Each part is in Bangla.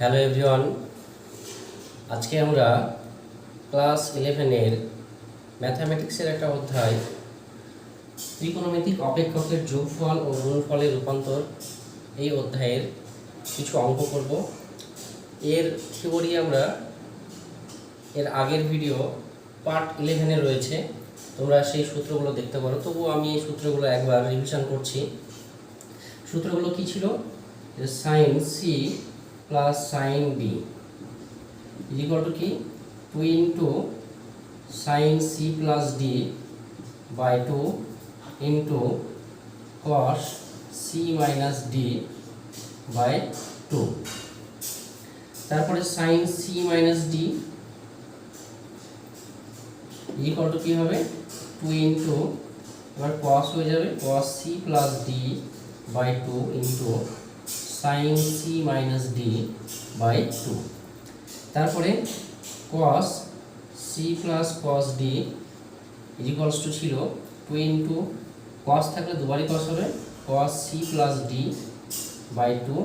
হ্যালো এভরিওয়ান, আজকে আমরা ক্লাস ইলেভেনের ম্যাথামেটিক্সের একটা অধ্যায়, ত্রিকোণমিতিক অপেক্ষকের যোগফল ও গুণফলের রূপান্তর, এই অধ্যায়ের কিছু অঙ্ক করব। এর থিওরি আমরা এর আগের ভিডিও পার্ট ইলেভেনে রয়েছে, তোমরা সেই সূত্রগুলো দেখতে পারো। তবুও আমি এই সূত্রগুলো একবার রিভিশন করছি। সূত্রগুলো কি ছিল? Sine C plus sine B equal to কি two into sine C plus D by two into cos C minus D by two তারপরে sine C minus D equal to কী হবে? টু ইন্টু এবার কস হয়ে যাবে cos C plus D by two into sine C minus D by two তারপরে cos C plus cos D equals to ছিল টু ইন্টু কস থাকলে দুবারই কস হবে cos C plus D by two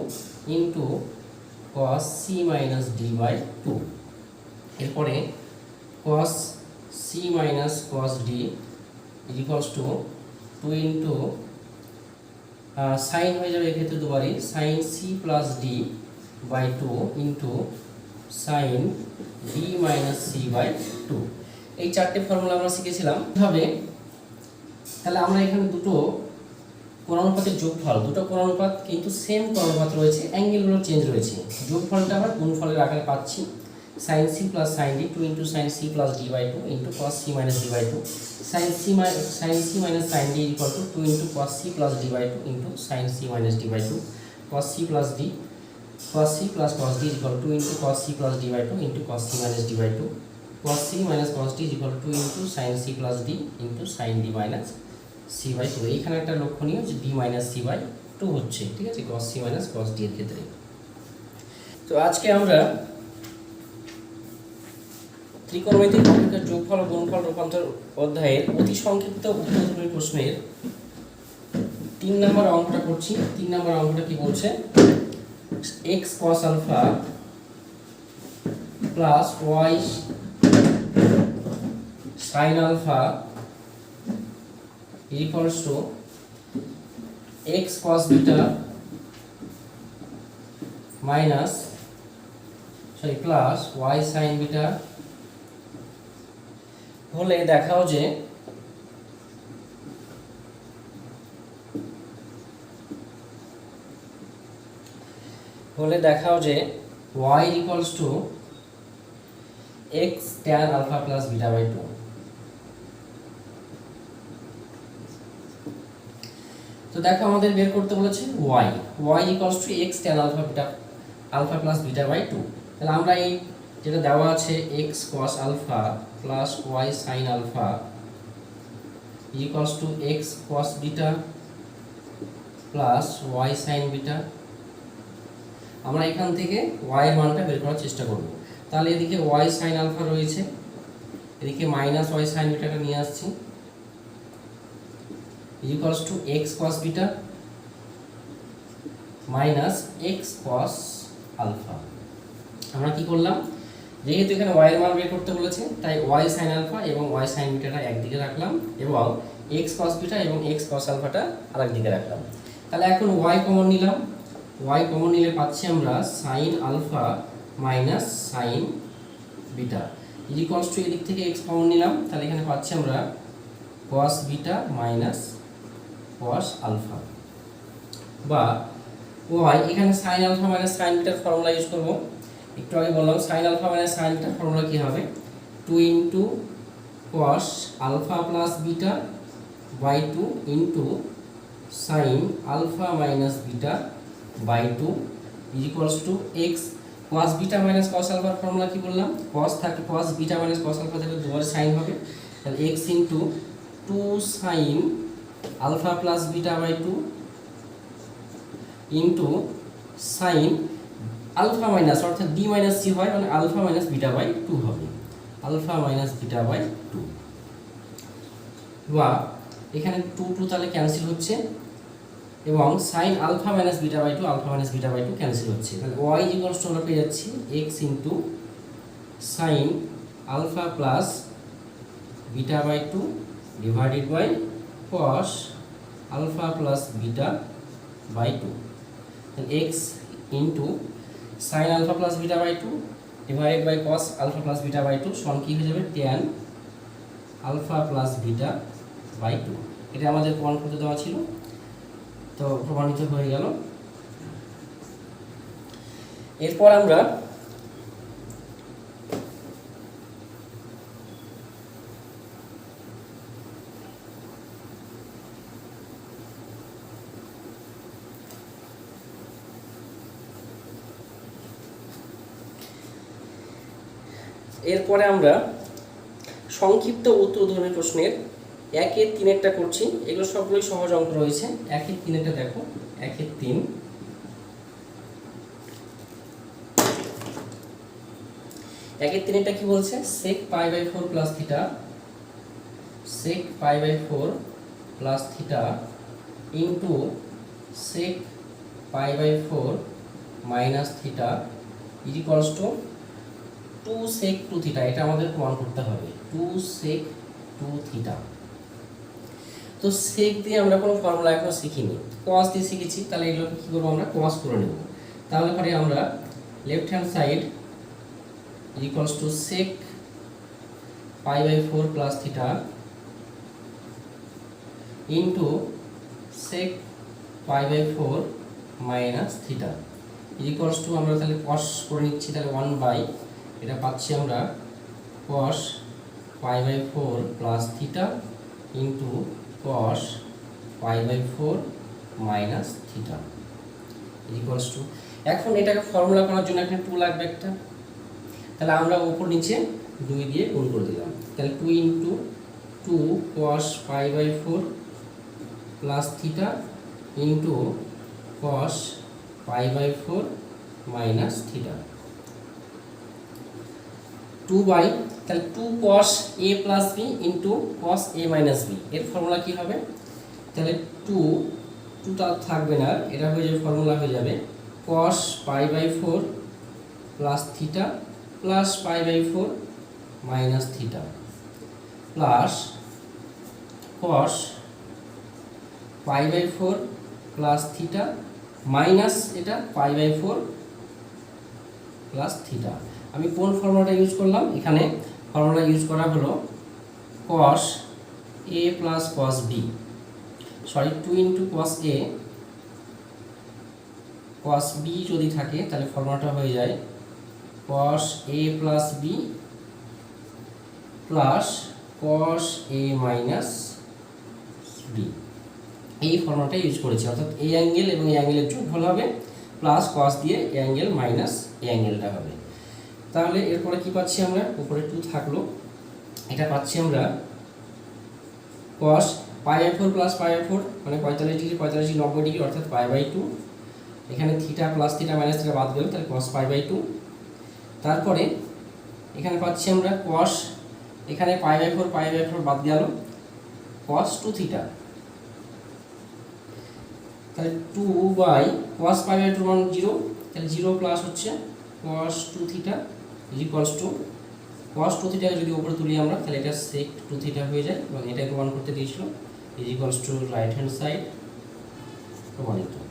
into cos C minus D by two এরপরে cos C minus cos D equals to two into sine হয়ে যাবে এক্ষেত্রে দুবারই। Sine C plus D by two into sine D minus C by two এই চারটে ফর্মুলা আমরা শিখেছিলাম। হবে তাহলে আমরা এখানে দুটো কোণানুপাতের যোগফল, দুটো কোণানুপাত কিন্তু সেম কোণানুপাত রয়েছে অ্যাঙ্গেলগুলো চেঞ্জ রয়েছে। যোগফলটা আমরা গুণফলের আকারে পাচ্ছি। Sine C plus sine D two into sine C plus D by two into cos C minus D by two sine C my sine C minus sine D equal to two into cos C plus D by two into sine C minus D by two cos C plus D cos c plus cos d is equal to 2 into cos c plus d by 2 into cos c minus d by 2 cos c minus cos d is equal to 2 into sin c plus d into sin d minus c by 2 এইখানে একটা লক্ষণীয় যে d minus c by 2 হচ্ছে, ঠিক আছে? cos c minus cos d এর ক্ষেত্রে। তো আজকে আমরা ত্রিকোণমিতিক অপেক্ষার যোগফল ও গুণফল রূপান্তর অধ্যায়ের অতি সংক্ষিপ্ত প্রশ্নের তিন নম্বর অঙ্কটা করছি। তিন নম্বর অঙ্কটা কি বলছে? X cos alpha plus y sin alpha equals to x cos beta minus, sorry, plus y sin beta হলে দেখাও যে হলে দেখাও যে y equals to x tan alpha plus beta by two তো দেখো আমাদের বের করতে বলেছে y y equals to x tan alpha beta alpha plus beta by two তাহলে আমরা এই যেটা দেওয়া আছে X cos alpha plus Y sine alpha equals to X cos beta plus Y sine beta আমরা এখান থেকে এর মানটা বের করার চেষ্টা করব। তাহলে এদিকে y sin আলফা রয়েছে, এদিকে মাইনাস y sin বিটাটা নিয়ে আসছি। Equals to x cos beta minus x cos alpha আমরা কি করলাম? যেহেতু এখানে ওয়াই এর মান বের করতে বলেছে, তাই ওয়াই সাইন আলফা এবং ওয়াই সাইন বিটাটা একদিকে রাখলাম এবং এক্স কস বিটা এবং এক্স কস আলফাটা আরেক দিকে রাখলাম। তাহলে এখন ওয়াই কমন নিলাম। ওয়াই কমন নিলে পাচ্ছি আমরা sine alpha minus sine beta equals to এদিক থেকে এক্স কমন নিলাম, তাহলে এখানে পাচ্ছি আমরা cos beta minus cos alpha বা ওয়াই এখানে সাইন আলফা মাইনাস সাইন বিটার ফর্মুলা ইউজ করব। একটু আগে বললাম সাইন আলফা মাইনাস সাইন বিটার ফর্মুলা কি হবে? Two into cos alpha plus beta by two into sine alpha minus beta by two is equals to X cos beta minus cos আলফার ফর্মুলা কি বললাম? কস থাকে cos beta minus cos alpha থাকলে দুবার সাইন হবে। তাহলে X into two sine alpha plus beta by two into sine alpha minus, অর্থাৎ ডি মাইনাস সি হয় মানে alpha minus beta by two হবে। Alpha minus beta by two বা এখানে টু টু তাহলে ক্যান্সেল হচ্ছে, এবং sine alpha minus beta by two alpha minus beta by two cancel হচ্ছে। তাহলে ওয়াই ইকুয়ালস টু আমরা পেয়ে যাচ্ছি X into sine alpha plus beta by two divided by cos alpha plus beta by two X into sine alpha plus beta by two divided by cos alpha plus beta by two সমান কী হয়ে যাবে? Tan alpha plus beta by two এটা আমাদের প্রমাণ করতে দেওয়া ছিল। তো প্রমাণিত হয়ে গেল। এরপর আমরা এরপরে আমরা সংক্ষিপ্ত উত্তর ধরনের প্রশ্নের একের তিনেরটা করছি। এগুলো সবগুলোই সহজ অঙ্ক রয়েছে। একের তিনেরটা দেখো। একের তিন। একের তিনেরটা কি বলছে? Sec pi by four plus theta sec pi by four plus theta into sec pi by four minus theta is two two sec two theta এটা আমাদের প্রমাণ করতে হবে। টু সেক টু থিটা তো সেক দিয়ে আমরা কোনো ফর্মুলা এখনও শিখিনি। কস দিয়ে শিখেছি, তাহলে এগুলোকে কী করব আমরা? কস করে নেব। তাহলে পরে আমরা left hand side equals to sec pi by four plus theta into sec pi by four minus theta equals to আমরা তাহলে কস করে নিচ্ছি, তাহলে ওয়ান বাই এটা পাচ্ছি আমরা cos pi by four plus theta into cos pi by four minus theta equals to এখন এটাকে ফর্মুলা করার জন্য এখানে টু লাগবে একটা। তাহলে আমরা ওপর নিচে দুই দিয়ে গুণ করে দিলাম। তাহলে two into two cos pi by four plus theta into cos pi by four minus theta two by তাহলে two cos A plus B into cos A minus B এর ফর্মুলা কী হবে? তাহলে টু টুটা থাকবে না এটা হয়ে যাবে ফর্মুলা হয়ে যাবে cos pi by four plus theta plus pi by four minus theta plus cos pi by four plus theta minus এটা pi by four plus theta আমি কোন ফর্মুলাটা ইউজ করলাম? এখানে ফর্মুলা ইউজ করা হলো cos A plus cos B sorry two into cos A cos B যদি থাকে, তাহলে ফর্মুলাটা হয়ে যায় cos A plus B plus cos A minus B এই ফর্মুলাটা ইউজ করেছি। অর্থাৎ এই অ্যাঙ্গেল এবং এই অ্যাঙ্গেলের যোগফল হবে প্লাস কস দিয়ে এ অ্যাঙ্গেল মাইনাস এই অ্যাঙ্গেলটা হবে। তাহলে এরপরে কি পাচ্ছি আমরা? উপরে টু থাকল। এটা পাচ্ছি আমরা cos pi by four plus pi by four মানে পঁয়তাল্লিশ ডিগ্রি পঁয়তাল্লিশ ডিগ্রি নব্বই ডিগ্রি অর্থাৎ পাই বাই টু এখানে theta plus theta minus theta বাদ গেল, তাহলে কস পাই বাই টু তারপরে এখানে পাচ্ছি আমরা কস এখানে pi by four pi by four বাদ গেল কস টু থিটা তাহলে two by cos pi by two মান জিরো তাহলে জিরো প্লাস হচ্ছে cos two theta is equals to cos two থিটাকে যদি উপরে তুলি আমরা, তাহলে এটা সেক টু থিটা হয়ে যায় এবং এটাকে প্রমাণ করতে দিয়েছিল is equals to right hand side প্রমাণিত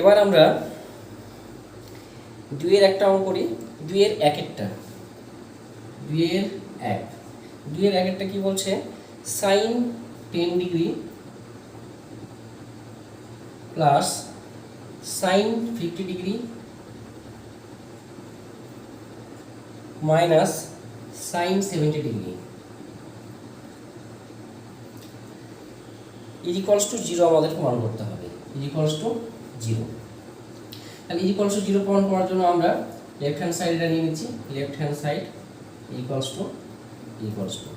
এবার আমরা দুইয়ের একটা অঙ্ক করি, দুইয়ের এক একটা দুইয়ের এক। দুইয়ের এক একটা কি বলছে? Sine ten degree plus sine fifty degree minus sine seventy degree equals to zero আমাদের প্রমাণ করতে হবে। ইজিকলস টু জিরো তাহলে ইকুয়ালস টু জিরো প্রমাণ করার জন্য আমরা লেফট হ্যান্ড সাইডটা নিয়ে নিচ্ছি। Left hand side equals to equals to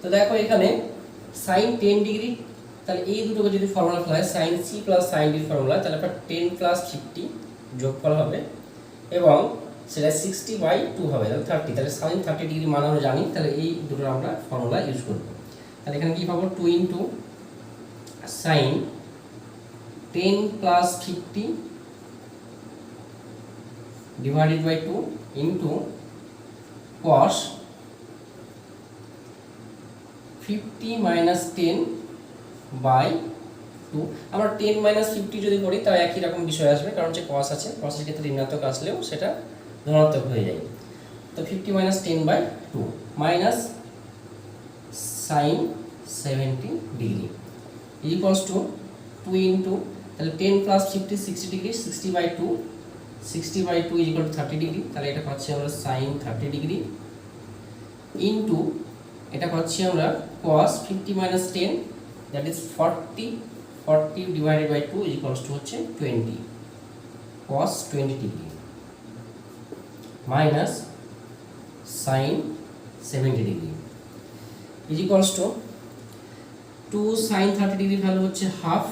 তো দেখো এখানে সাইন টেন ডিগ্রি তাহলে এই দুটোকে যদি ফর্মুলা ফেলা হয় সাইন সি প্লাস সাইন ডির ফর্মুলা তাহলে আপনার টেন প্লাস ফিফটি যোগফল হবে এবং সেটা সিক্সটি বাই টু হবে, তাহলে থার্টি তাহলে সাইন থার্টি ডিগ্রি মান আমরা জানি, তাহলে এই দুটোর আমরা ফর্মুলা ইউজ করব। তাহলে এখানে কী পাবো? Two into sine ten plus fifty divided by 2 into cos 50 minus 10 by 2 আমরা 10 minus 50 যদি করি, তাও একই রকম বিষয় আসবে, কারণ যে cos আছে। cos এর ক্ষেত্রে ঋণাত্মক আসলেও সেটা ধনাত্মক হয়ে যায়। তো 50 minus 10 by 2 minus sin 70 degree equals to 2 into তাহলে ten plus fifty sixty degree sixty by two sixty by two is equal to thirty degree তাহলে এটা পাচ্ছি আমরা সাইন থার্টি ডিগ্রি ইন্টু এটা পাচ্ছি আমরা cos fifty minus ten that is forty forty divided by two equals to হচ্ছে twenty cos twenty degree minus sine seventy degree equals to two sine thirty degree value হচ্ছে half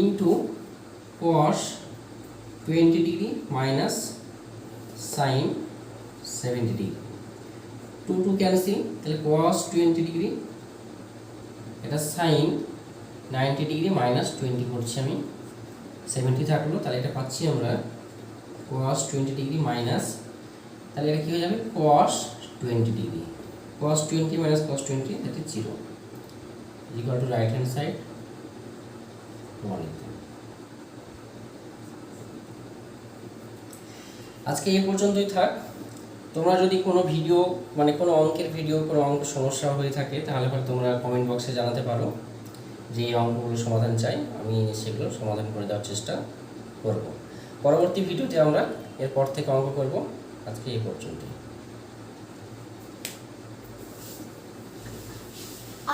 into cos twenty degree minus sine seventy degree two two cancel তাহলে কস টোয়েন্টি ডিগ্রি এটা sine ninety degree minus twenty করছি আমি সেভেন্টি থাকল, তাহলে এটা পাচ্ছি আমরা কস টোয়েন্টি ডিগ্রি মাইনাস তাহলে এটা কী হয়ে যাবে? Cos twenty degree cos twenty minus cos twenty that is zero equal to right hand side আজকে এই পর্যন্তই থাক। তোমরা যদি কোনো ভিডিও মানে কোনো অঙ্কের ভিডিও, কোনো অঙ্ক সমস্যা হয়ে থাকে, তাহলে পরে তোমরা কমেন্ট বক্সে জানাতে পারো যে এই অঙ্কগুলো সমাধান চাই। আমি সেগুলো সমাধান করে দেওয়ার চেষ্টা করব। পরবর্তী ভিডিওতে আমরা এরপর থেকে অঙ্ক করব। আজকে এই পর্যন্তই।